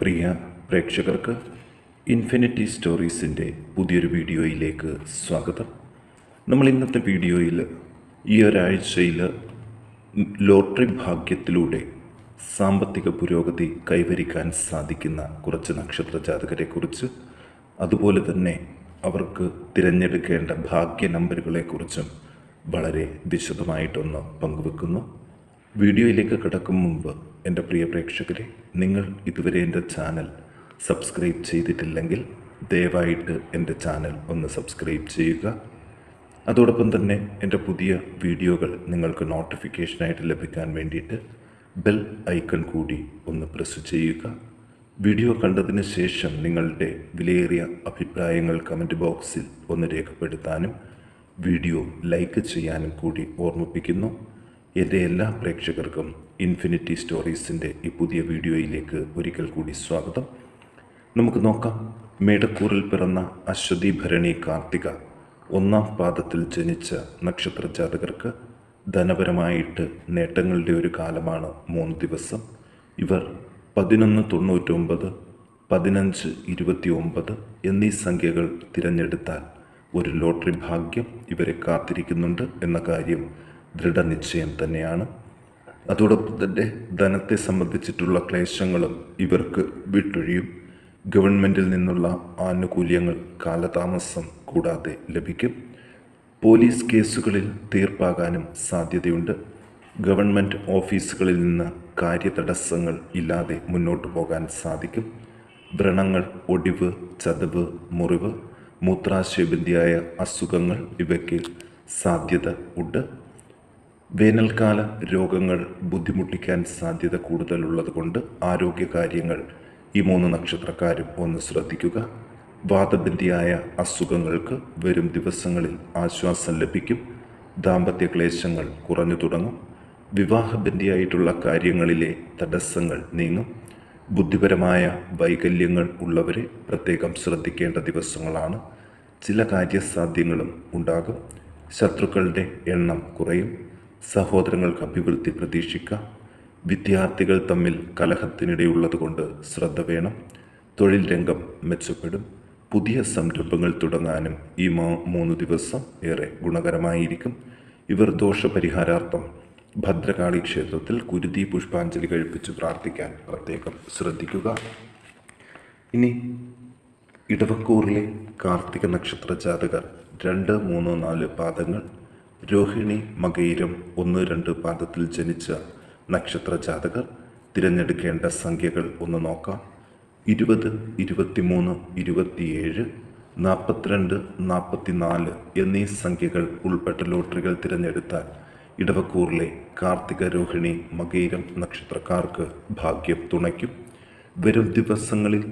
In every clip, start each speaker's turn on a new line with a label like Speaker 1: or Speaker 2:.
Speaker 1: പ്രിയ പ്രേക്ഷകർക്ക് ഇൻഫിനിറ്റി സ്റ്റോറീസിന്റെ പുതിയൊരു വീഡിയോയിലേക്ക് സ്വാഗതം. നമ്മൾ ഇന്നത്തെ വീഡിയോയിൽ ഈ ഒരാഴ്ചയിൽ ലോട്ടറി ഭാഗ്യത്തിലൂടെ സാമ്പത്തിക പുരോഗതി കൈവരിക്കാൻ സാധിക്കുന്ന കുറച്ച് നക്ഷത്ര ജാതകരെക്കുറിച്ച് അതുപോലെ തന്നെ അവർക്ക് തിരഞ്ഞെടുക്കേണ്ട ഭാഗ്യ നമ്പറുകളെക്കുറിച്ചും വളരെ വിശദമായിട്ടൊന്ന് പങ്കുവെക്കുന്നു. വീഡിയോയിലേക്ക് കിടക്കും മുമ്പ് എന്റെ പ്രിയ പ്രേക്ഷകരെ നിങ്ങൾ ഇതുവരെ എന്റെ ചാനൽ സബ്സ്ക്രൈബ് ചെയ്തിട്ടില്ലെങ്കിൽ ദയവായിട്ട് എന്റെ ചാനൽ ഒന്ന് സബ്സ്ക്രൈബ് ചെയ്യുക. അതോടൊപ്പം തന്നെ എന്റെ പുതിയ വീഡിയോകൾ നിങ്ങൾക്ക് നോട്ടിഫിക്കേഷനായിട്ട് ലഭിക്കാൻ വേണ്ടിയിട്ട് ബെൽ ഐക്കൺ കൂടി ഒന്ന് പ്രസ് ചെയ്യുക. വീഡിയോ കണ്ടതിന് ശേഷം നിങ്ങളുടെ വിലയേറിയ അഭിപ്രായങ്ങൾ കമന്റ് ബോക്സിൽ ഒന്ന് രേഖപ്പെടുത്താനും വീഡിയോ ലൈക്ക് ചെയ്യാനും കൂടി ഓർമ്മിപ്പിക്കുന്നു. എന്റെ എല്ലാ പ്രേക്ഷകർക്കും ഇൻഫിനിറ്റി സ്റ്റോറീസിന്റെ ഈ പുതിയ വീഡിയോയിലേക്ക് ഒരിക്കൽ കൂടി സ്വാഗതം. നമുക്ക് നോക്കാം. മേടക്കൂറിൽ പിറന്ന അശ്വതി ഭരണി കാർത്തിക ഒന്നാം പാദത്തിൽ ജനിച്ച നക്ഷത്ര ജാതകർക്ക് ധനപരമായിട്ട് നേട്ടങ്ങളുടെ ഒരു കാലമാണ് മൂന്ന് ദിവസം. ഇവർ പതിനൊന്ന് തൊണ്ണൂറ്റൊമ്പത് പതിനഞ്ച് ഇരുപത്തി ഒമ്പത് എന്നീ സംഖ്യകൾ തിരഞ്ഞെടുത്താൽ ഒരു ലോട്ടറി ഭാഗ്യം ഇവരെ കാത്തിരിക്കുന്നുണ്ട് എന്ന കാര്യം ദൃഢനിശ്ചയം തന്നെയാണ്. അതോടൊപ്പം തന്നെ ധനത്തെ സംബന്ധിച്ചിട്ടുള്ള ക്ലേശങ്ങളും ഇവർക്ക് വിട്ടൊഴിയും. ഗവൺമെന്റിൽ നിന്നുള്ള ആനുകൂല്യങ്ങൾ കാലതാമസം കൂടാതെ ലഭിക്കും. പോലീസ് കേസുകളിൽ തീർപ്പാകാനും സാധ്യതയുണ്ട്. ഗവൺമെന്റ് ഓഫീസുകളിൽ നിന്ന് കാര്യതടസ്സങ്ങൾ ഇല്ലാതെ മുന്നോട്ട് പോകാൻ സാധിക്കും. വ്രണങ്ങൾ ഒടിവ് ചതവ് മുറിവ് മൂത്രാശയബന്ധിയായ അസുഖങ്ങൾ ഇവയ്ക്ക് സാധ്യത ഉണ്ട്. വേനൽക്കാല രോഗങ്ങൾ ബുദ്ധിമുട്ടിക്കാൻ സാധ്യത കൂടുതലുള്ളത് കൊണ്ട് ആരോഗ്യകാര്യങ്ങൾ ഈ മൂന്ന് നക്ഷത്രക്കാരും ഒന്ന് ശ്രദ്ധിക്കുക. വാദബന്ധിയായ അസുഖങ്ങൾക്ക് വരും ദിവസങ്ങളിൽ ആശ്വാസം ലഭിക്കും. ദാമ്പത്യ ക്ലേശങ്ങൾ കുറഞ്ഞു തുടങ്ങും. വിവാഹബന്ധിയായിട്ടുള്ള കാര്യങ്ങളിലെ തടസ്സങ്ങൾ നീങ്ങും. ബുദ്ധിപരമായ വൈകല്യങ്ങൾ ഉള്ളവരെ പ്രത്യേകം ശ്രദ്ധിക്കേണ്ട ദിവസങ്ങളാണ്. ചില കാര്യസാധ്യങ്ങളും ഉണ്ടാകും. ശത്രുക്കളുടെ എണ്ണം കുറയും. സഹോദരങ്ങൾക്ക് അഭിവൃദ്ധി പ്രതീക്ഷിക്കാം. വിദ്യാർത്ഥികൾ തമ്മിൽ കലഹത്തിനിടയുള്ളതുകൊണ്ട് ശ്രദ്ധ വേണം. തൊഴിൽ രംഗം മെച്ചപ്പെടും. പുതിയ സംരംഭങ്ങൾ തുടങ്ങാനും ഈ മൂന്ന് ദിവസം ഏറെ ഗുണകരമായിരിക്കും. ഇവർ ദോഷപരിഹാരാർത്ഥം ഭദ്രകാളി ക്ഷേത്രത്തിൽ കുരുതി പുഷ്പാഞ്ജലി കഴിപ്പിച്ച് പ്രാർത്ഥിക്കാൻ പ്രത്യേകം ശ്രദ്ധിക്കുക. ഇനി ഇടവക്കൂറിലെ കാർത്തിക നക്ഷത്ര ജാതകർ രണ്ട് മൂന്ന് നാല് പാദങ്ങൾ രോഹിണി മകയിരം ഒന്ന് രണ്ട് പാദത്തിൽ ജനിച്ച നക്ഷത്ര ജാതകർ തിരഞ്ഞെടുക്കേണ്ട സംഖ്യകൾ ഒന്ന് നോക്കാം. ഇരുപത് ഇരുപത്തിമൂന്ന് ഇരുപത്തിയേഴ് നാൽപ്പത്തിരണ്ട് നാൽപ്പത്തിനാല് എന്നീ സംഖ്യകൾ ഉൾപ്പെട്ട ലോട്ടറികൾ തിരഞ്ഞെടുത്താൽ ഇടവക്കൂറിലെ കാർത്തിക രോഹിണി മകയിരം നക്ഷത്രക്കാർക്ക് ഭാഗ്യം തുണയ്ക്കും. വരും ദിവസങ്ങളിൽ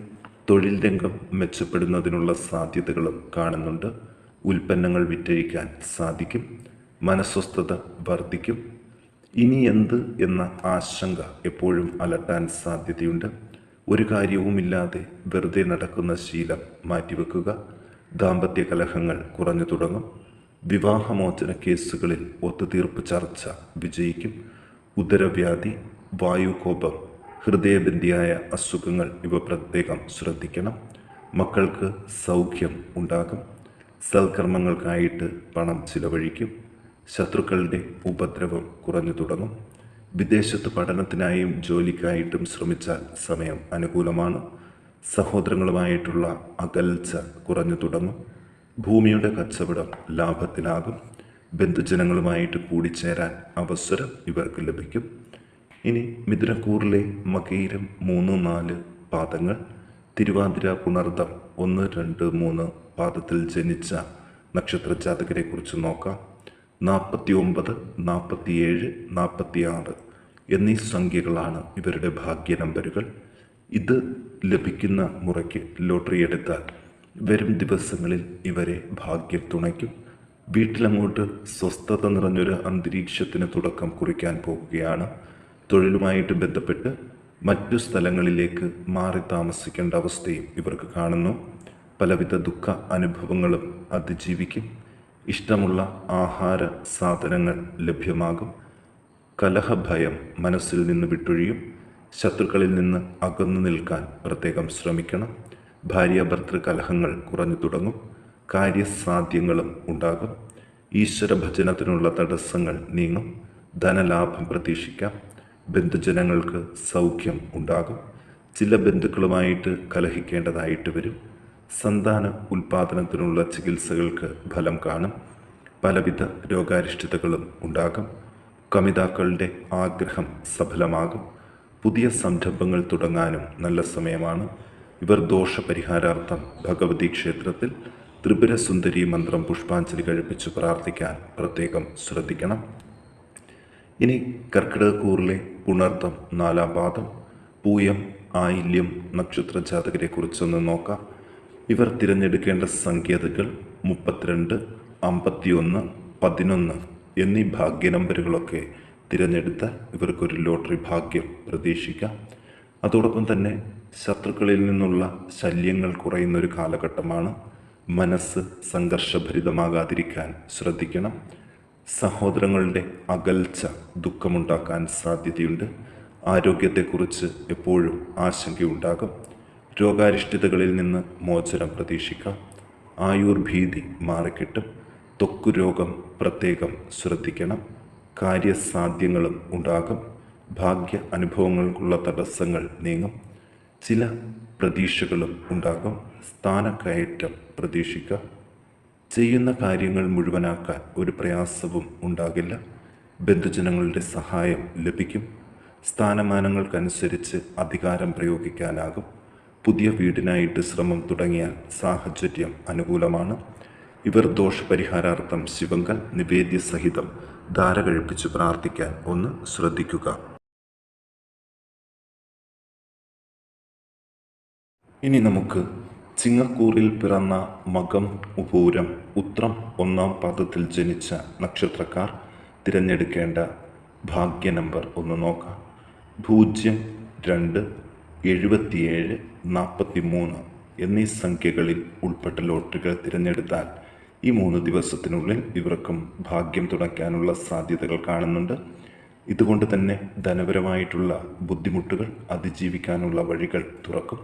Speaker 1: തൊഴിൽ രംഗം മെച്ചപ്പെടുന്നതിനുള്ള സാധ്യതകളും കാണുന്നുണ്ട്. ഉൽപ്പന്നങ്ങൾ വിറ്റഴിക്കാൻ സാധിക്കും. മനസ്വസ്ഥത വർദ്ധിക്കും. ഇനി എന്ത് എന്ന ആശങ്ക എപ്പോഴും അലട്ടാൻ സാധ്യതയുണ്ട്. ഒരു കാര്യവുമില്ലാതെ വെറുതെ നടക്കുന്ന ശീലം മാറ്റിവെക്കുക. ദാമ്പത്യ കലഹങ്ങൾ കുറഞ്ഞു തുടങ്ങും. വിവാഹമോചന കേസുകളിൽ ഒത്തുതീർപ്പ് ചർച്ച വിജയിക്കും. ഉദരവ്യാധി വായുകോപം ഹൃദയബന്ധിയായ അസുഖങ്ങൾ ഇവ പ്രത്യേകം ശ്രദ്ധിക്കണം. മക്കൾക്ക് സൗഖ്യം ഉണ്ടാകും. സൽക്കർമ്മങ്ങൾക്കായിട്ട് പണം ചിലവഴിക്കും. ശത്രുക്കളുടെ ഉപദ്രവം കുറഞ്ഞു തുടങ്ങും. വിദേശത്ത് പഠനത്തിനായും ജോലിക്കായിട്ടും ശ്രമിച്ചാൽ സമയം അനുകൂലമാണ്. സഹോദരങ്ങളുമായിട്ടുള്ള അകൽച്ച കുറഞ്ഞു തുടങ്ങും. ഭൂമിയുടെ കച്ചവടം ലാഭത്തിലാകും. ബന്ധുജനങ്ങളുമായിട്ട് കൂടിച്ചേരാൻ അവസരം ഇവർക്ക് ലഭിക്കും. ഇനി മിഥുനക്കൂറിലെ മകീരം മൂന്ന് നാല് പാദങ്ങൾ തിരുവാതിര പുണർദം ഒന്ന് രണ്ട് മൂന്ന് പാദത്തിൽ ജനിച്ച നക്ഷത്ര ജാതകരെക്കുറിച്ച് നോക്കാം. നാൽപ്പത്തി ഒമ്പത് നാൽപ്പത്തിയേഴ് നാൽപ്പത്തിയാറ് എന്നീ സംഖ്യകളാണ് ഇവരുടെ ഭാഗ്യ നമ്പറുകൾ ഇത് ലഭിക്കുന്ന മുറയ്ക്ക് ലോട്ടറി എടുത്താൽ വരും ദിവസങ്ങളിൽ ഇവരെ ഭാഗ്യം തുണയ്ക്കും. വീട്ടിലങ്ങോട്ട് സ്വസ്ഥത നിറഞ്ഞൊരു അന്തരീക്ഷത്തിന് തുടക്കം കുറിക്കാൻ പോകുകയാണ്. തൊഴിലുമായിട്ട് ബന്ധപ്പെട്ട് മറ്റു സ്ഥലങ്ങളിലേക്ക് മാറി താമസിക്കേണ്ട അവസ്ഥയും ഇവർക്ക് കാണുന്നു. പലവിധ ദുഃഖ അനുഭവങ്ങളും അതിജീവിക്കും. ഇഷ്ടമുള്ള ആഹാര സാധനങ്ങൾ ലഭ്യമാകും. കലഹഭയം മനസ്സിൽ നിന്ന് വിട്ടൊഴിയും. ശത്രുക്കളിൽ നിന്ന് അകന്നു നിൽക്കാൻ പ്രത്യേകം ശ്രമിക്കണം. ഭാര്യ ഭർത്തൃ കലഹങ്ങൾ കുറഞ്ഞു തുടങ്ങും. കാര്യസാധ്യങ്ങളും ഉണ്ടാകും. ഈശ്വരഭജനത്തിനുള്ള തടസ്സങ്ങൾ നീങ്ങും. ധനലാഭം പ്രതീക്ഷിക്കാം. ബന്ധുജനങ്ങൾക്ക് സൗഖ്യം ഉണ്ടാകും. ചില ബന്ധുക്കളുമായിട്ട് കലഹിക്കേണ്ടതായിട്ട് വരും. സന്താന ഉൽപാദനത്തിനുള്ള ചികിത്സകൾക്ക് ഫലം കാണും. പലവിധ രോഗാരിഷ്ടതകളും ഉണ്ടാകും. കമിതാക്കളുടെ ആഗ്രഹം സഫലമാകും. പുതിയ സംരംഭങ്ങൾ തുടങ്ങാനും നല്ല സമയമാണ്. ഇവർ ദോഷപരിഹാരാർത്ഥം ഭഗവതി ക്ഷേത്രത്തിൽ ത്രിപുരസുന്ദരി മന്ത്രം പുഷ്പാഞ്ജലി കഴിപ്പിച്ച് പ്രാർത്ഥിക്കാൻ പ്രത്യേകം ശ്രദ്ധിക്കണം. ഇനി കർക്കിടകക്കൂറിലെ പുണർത്തം നാലാം പാദം. പൂയം ആയില്യം നക്ഷത്ര ജാതകരെക്കുറിച്ചൊന്ന് നോക്കാം. ഇവർ തിരഞ്ഞെടുക്കേണ്ട സംഖ്യതകൾ മുപ്പത്തിരണ്ട് അമ്പത്തിയൊന്ന് പതിനൊന്ന് എന്നീ ഭാഗ്യ നമ്പറുകളൊക്കെ തിരഞ്ഞെടുത്ത് ഇവർക്കൊരു ലോട്ടറി ഭാഗ്യം പ്രതീക്ഷിക്കാം. അതോടൊപ്പം തന്നെ ശത്രുക്കളിൽ നിന്നുള്ള ശല്യങ്ങൾ കുറയുന്ന ഒരു കാലഘട്ടമാണ് മനസ്സ് സംഘർഷഭരിതമാകാതിരിക്കാൻ ശ്രദ്ധിക്കണം. സഹോദരങ്ങളുടെ അകൽച്ച ദുഃഖമുണ്ടാക്കാൻ സാധ്യതയുണ്ട്. ആരോഗ്യത്തെക്കുറിച്ച് എപ്പോഴും ആശങ്കയുണ്ടാകും. രോഗാരിഷ്ഠിതകളിൽ നിന്ന് മോചനം പ്രതീക്ഷിക്കാം. ആയുർഭീതി മാറിക്കിട്ടും. തൊക്കു രോഗം പ്രത്യേകം ശ്രദ്ധിക്കണം. കാര്യസാധ്യങ്ങളും ഉണ്ടാകും. ഭാഗ്യ അനുഭവങ്ങൾക്കുള്ള തടസ്സങ്ങൾ നീങ്ങും. ചില പ്രതീക്ഷകളും ഉണ്ടാകും. സ്ഥാനക്കയറ്റം പ്രതീക്ഷിക്കുക. ചെയ്യുന്ന കാര്യങ്ങൾ മുഴുവനാക്കാൻ ഒരു പ്രയാസവും ഉണ്ടാകില്ല. ബന്ധുജനങ്ങളുടെ സഹായം ലഭിക്കും. സ്ഥാനമാനങ്ങൾക്കനുസരിച്ച് അധികാരം പ്രയോഗിക്കാനാകും. പുതിയ വീടിനായിട്ട് ശ്രമം തുടങ്ങിയാൽ സാഹചര്യം അനുകൂലമാണ്. ഇവർ ദോഷപരിഹാരാർത്ഥം ശിവങ്കൽ നിവേദ്യ സഹിതം ധാര കഴിപ്പിച്ച് പ്രാർത്ഥിക്കാൻ ഒന്ന് ശ്രദ്ധിക്കുക. ഇനി നമുക്ക് ചിങ്ങക്കൂറിൽ പിറന്ന മകം ഉപൂരം ഉത്രം ഒന്നാം പാദത്തിൽ ജനിച്ച നക്ഷത്രക്കാർ തിരഞ്ഞെടുക്കേണ്ട ഭാഗ്യ നമ്പർ ഒന്ന് നോക്കാം. പൂജ്യം രണ്ട് എഴുപത്തിയേഴ് നാൽപ്പത്തി മൂന്ന് എന്നീ സംഖ്യകളിൽ ഉൾപ്പെട്ട ലോട്ടറികൾ തിരഞ്ഞെടുത്താൽ ഈ മൂന്ന് ദിവസത്തിനുള്ളിൽ ഇവർക്കും ഭാഗ്യം തുടയ്ക്കാനുള്ള സാധ്യതകൾ കാണുന്നുണ്ട്. ഇതുകൊണ്ട് തന്നെ ധനപരമായിട്ടുള്ള ബുദ്ധിമുട്ടുകൾ അതിജീവിക്കാനുള്ള വഴികൾ തുറക്കും.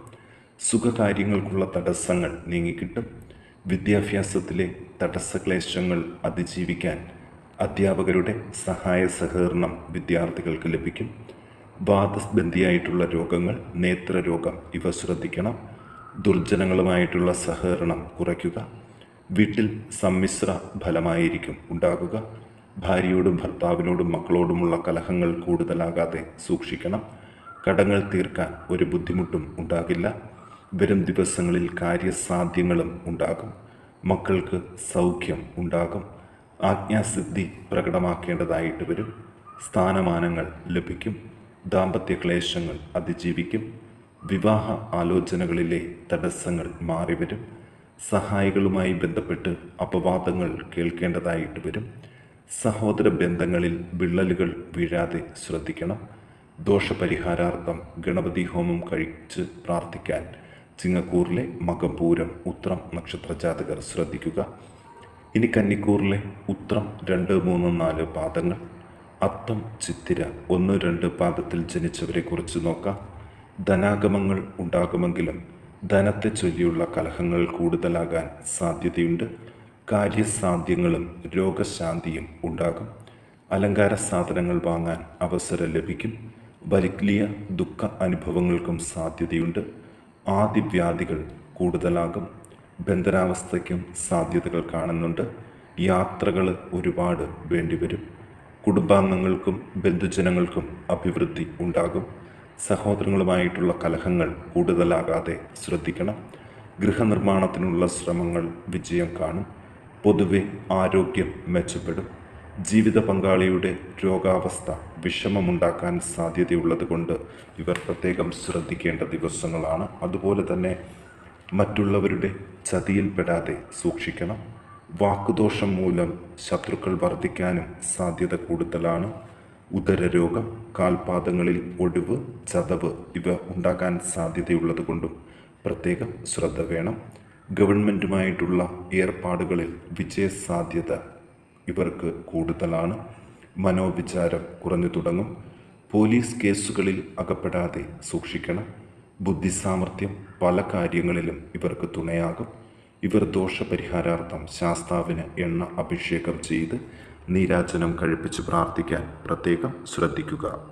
Speaker 1: സുഖകാര്യങ്ങൾക്കുള്ള തടസ്സങ്ങൾ നീങ്ങിക്കിട്ടും. വിദ്യാഭ്യാസത്തിലെ തടസ്സക്ലേശങ്ങൾ അതിജീവിക്കാൻ അധ്യാപകരുടെ സഹായ സഹകരണം വിദ്യാർത്ഥികൾക്ക് ലഭിക്കും. വാദബന്ധിയായിട്ടുള്ള രോഗങ്ങൾ നേത്രരോഗം ഇവ ശ്രദ്ധിക്കണം. ദുർജനങ്ങളുമായിട്ടുള്ള സഹകരണം കുറയ്ക്കുക. വീട്ടിൽ സമ്മിശ്ര ഫലമായിരിക്കും ഉണ്ടാകുക. ഭാര്യയോടും ഭർത്താവിനോടും മക്കളോടുമുള്ള കലഹങ്ങൾ കൂടുതലാകാതെ സൂക്ഷിക്കണം. കടങ്ങൾ തീർക്കാൻ ഒരു ബുദ്ധിമുട്ടും ഉണ്ടാകില്ല. വരും ദിവസങ്ങളിൽ കാര്യസാധ്യങ്ങളും ഉണ്ടാകും. മക്കൾക്ക് സൗഖ്യം ഉണ്ടാകും. ആജ്ഞാസിദ്ധി പ്രകടമാക്കേണ്ടതായിട്ട് വരും. സ്ഥാനമാനങ്ങൾ ലഭിക്കും. ദാമ്പത്യ ക്ലേശങ്ങൾ അതിജീവിക്കും. വിവാഹ ആലോചനകളിലെ തടസ്സങ്ങൾ മാറിവരും സഹായികളുമായി ബന്ധപ്പെട്ട് അപവാദങ്ങൾ കേൾക്കേണ്ടതായിട്ട് വരും. സഹോദര ബന്ധങ്ങളിൽ വിള്ളലുകൾ വീഴാതെ ശ്രദ്ധിക്കണം. ദോഷപരിഹാരാർത്ഥം ഗണപതി ഹോമം കഴിച്ച് പ്രാർത്ഥിക്കാൻ ചിങ്ങക്കൂറിലെ മകപൂരം ഉത്രം നക്ഷത്ര ജാതകർ ശ്രദ്ധിക്കുക. ഇനി കന്നിക്കൂറിലെ ഉത്രം രണ്ട് മൂന്ന് നാല് പാദങ്ങൾ. അത്തം ചിത്തിര ഒന്ന് രണ്ട് പാദത്തിൽ ജനിച്ചവരെ കുറിച്ച് നോക്കാം. ധനാഗമങ്ങൾ ഉണ്ടാകുമെങ്കിലും ധനത്തെ ചൊല്ലിയുള്ള കലഹങ്ങൾ കൂടുതലാകാൻ സാധ്യതയുണ്ട്. കാര്യസാധ്യങ്ങളും രോഗശാന്തിയും ഉണ്ടാകും. അലങ്കാര സാധനങ്ങൾ വാങ്ങാൻ അവസരം ലഭിക്കും. വലിയ ദുഃഖ അനുഭവങ്ങൾക്കും സാധ്യതയുണ്ട്. ആദിവ്യാധികൾ കൂടുതലാകും. ബന്ധനാവസ്ഥയ്ക്കും സാധ്യതകൾ കാണുന്നുണ്ട്. യാത്രകൾ ഒരുപാട് വേണ്ടിവരും. കുടുംബാംഗങ്ങൾക്കും ബന്ധുജനങ്ങൾക്കും അഭിവൃദ്ധി ഉണ്ടാകും. സഹോദരങ്ങളുമായിട്ടുള്ള കലഹങ്ങൾ കൂടുതലാകാതെ ശ്രദ്ധിക്കണം. ഗൃഹനിർമ്മാണത്തിനുള്ള ശ്രമങ്ങൾ വിജയം കാണും. പൊതുവെ ആരോഗ്യം മെച്ചപ്പെടും. ജീവിത പങ്കാളിയുടെ രോഗാവസ്ഥ വിഷമമുണ്ടാക്കാൻ സാധ്യതയുള്ളത് കൊണ്ട് ഇവർ പ്രത്യേകം ശ്രദ്ധിക്കേണ്ട ദിവസങ്ങളാണ്. അതുപോലെ തന്നെ മറ്റുള്ളവരുടെ ചതിയിൽപ്പെടാതെ സൂക്ഷിക്കണം. വാക്കുദോഷം മൂലം ശത്രുക്കൾ വർദ്ധിക്കാനും സാധ്യത കൂടുതലാണ്. ഉദരരോഗം കാൽപാദങ്ങളിൽ ഒടിവ് ചതവ് ഇവ ഉണ്ടാക്കാൻ സാധ്യതയുള്ളത് കൊണ്ടും പ്രത്യേകം ശ്രദ്ധ വേണം. ഗവൺമെന്റുമായിട്ടുള്ള ഏർപ്പാടുകളിൽ വിജയസാധ്യത ഇവർക്ക് കൂടുതലാണ്. മനോവിചാരം കുറഞ്ഞു തുടങ്ങും. പോലീസ് കേസുകളിൽ അകപ്പെടാതെ സൂക്ഷിക്കണം. ബുദ്ധിസാമർഥ്യം പല കാര്യങ്ങളിലും ഇവർക്ക് തുണയാകും. ഇവർ ദോഷപരിഹാരാർത്ഥം ശാസ്താവിന് എണ്ണ അഭിഷേകം ചെയ്ത് നീരാജനം കഴിപ്പിച്ച് പ്രാർത്ഥിക്കാൻ പ്രത്യേകം ശ്രദ്ധിക്കുക.